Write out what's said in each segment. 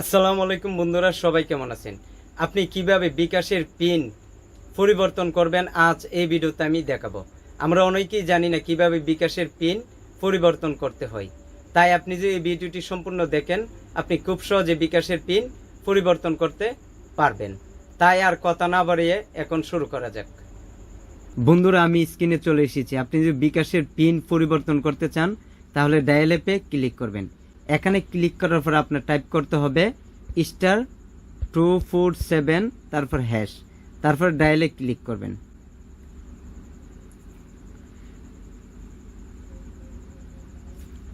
আসসালামু আলাইকুম বন্ধুরা, সবাই কেমন আছেন? আপনি কীভাবে বিকাশের পিন পরিবর্তন করবেন আজ এই ভিডিওতে আমি দেখাবো। আমরা অনেকেই জানি না কীভাবে বিকাশের পিন পরিবর্তন করতে হয়। তাই আপনি যদি এই ভিডিওটি সম্পূর্ণ দেখেন, আপনি খুব সহজে বিকাশের পিন পরিবর্তন করতে পারবেন। তাই আর কথা না বাড়িয়ে এখন শুরু করা যাক। বন্ধুরা, আমি স্ক্রিনে চলে এসেছি। আপনি যদি বিকাশের পিন পরিবর্তন করতে চান, তাহলে ডায়াল অ্যাপে ক্লিক করবেন। এখানে ক্লিক করার পর আপনার টাইপ করতে হবে স্টার টু ফোর সেভেন তারপর হ্যাশ তারপর ডায়ালে ক্লিক করবেন।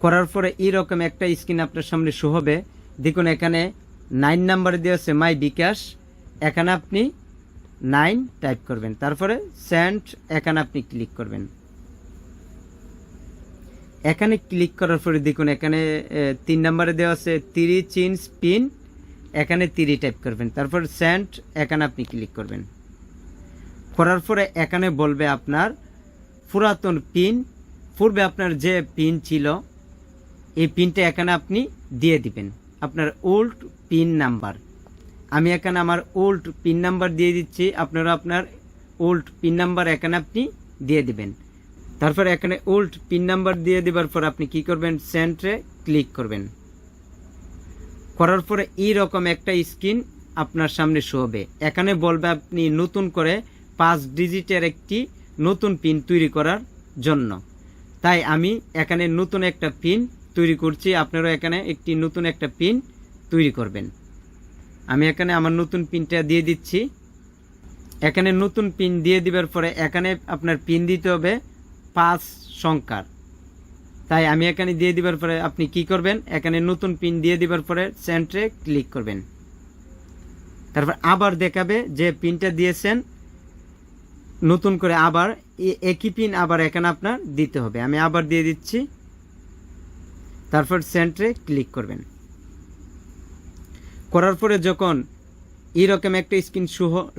করার পরে এইরকম একটা স্ক্রিন আপনার সামনে শো হবে। দেখুন এখানে নাইন নাম্বারে দেওয়া আছে মাই বিকাশ এখানে আপনি নাইন টাইপ করবেন, তারপরে সেন্ট এখানে আপনি ক্লিক করবেন। এখানে ক্লিক করার পরে দেখুন, এখানে তিন নম্বরে দেওয়া আছে তিরি চিন পিন এখানে তিরি টাইপ করবেন। তারপর সেন্ট এখানে আপনি ক্লিক করবেন। করার পরে এখানে বলবে আপনার পুরাতন পিন পূর্বে আপনার যে পিন ছিল, এই পিনটা এখানে আপনি দিয়ে দিবেন। আপনার ওল্ড পিন নাম্বার আমি এখানে আমার ওল্ড পিন নাম্বার দিয়ে দিচ্ছি, আপনারা আপনার ওল্ড পিন নাম্বার এখানে আপনি দিয়ে দিবেন। তারপর এখানে ওল্ড পিন নাম্বার দিয়ে দেবার পর আপনি কি করবেন? সেন্টে ক্লিক করবেন। করার পরে এই রকম একটা স্ক্রিন আপনার সামনে শো হবে। এখানে বলবে আপনি নতুন করে পাঁচ ডিজিটের একটি নতুন পিন তৈরি করার জন্য। তাই আমি এখানে নতুন একটা পিন তৈরি করছি। আপনারাও এখানে একটি নতুন একটা পিন তৈরি করবেন। আমি এখানে আমার নতুন পিনটা দিয়ে দিচ্ছি। এখানে নতুন পিন দিয়ে দিবার পরে এখানে আপনার পিন দিতে হবে। পাঁচ সংখ্যার। তাই আমি এখানে দিয়ে দিবার পরে আপনি কি করবেন? এখানে নতুন পিন দিয়ে দিবার পরে সেন্টারে ক্লিক করবেন। তারপর আবার দেখাবে যে পিনটা দিয়েছেন, নতুন করে আবার একই পিন আবার এখানে আপনার দিতে হবে। আমি আবার দিয়ে দিচ্ছি। তারপর সেন্টারে ক্লিক করবেন। করার পরে যখন এরকম একটা স্ক্রিন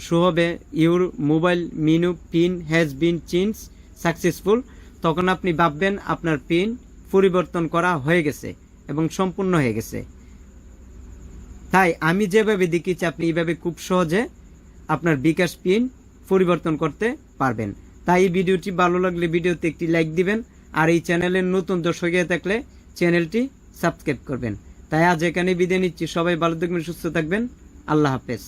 শু হবে your mobile menu pin has been change successful তখন আপনি ভাববেন আপনার পিন পরিবর্তন করা হয়ে গেছে এবং সম্পূর্ণ হয়ে গেছে। তাই আমি যেভাবে দেখিয়েছি, আপনি এইভাবে খুব সহজে আপনার বিকাশ পিন পরিবর্তন করতে পারবেন। তাই এই ভিডিওটি ভালো লাগলে ভিডিওতে একটি লাইক দিবেন আর এই চ্যানেলের নতুন দর্শক হয়ে থাকলে চ্যানেলটি সাবস্ক্রাইব করবেন। তাই আজ এখানে বিদায় নিচ্ছি। সবাই ভালো থাকবেন, সুস্থ থাকবেন। আল্লাহ হাফেজ।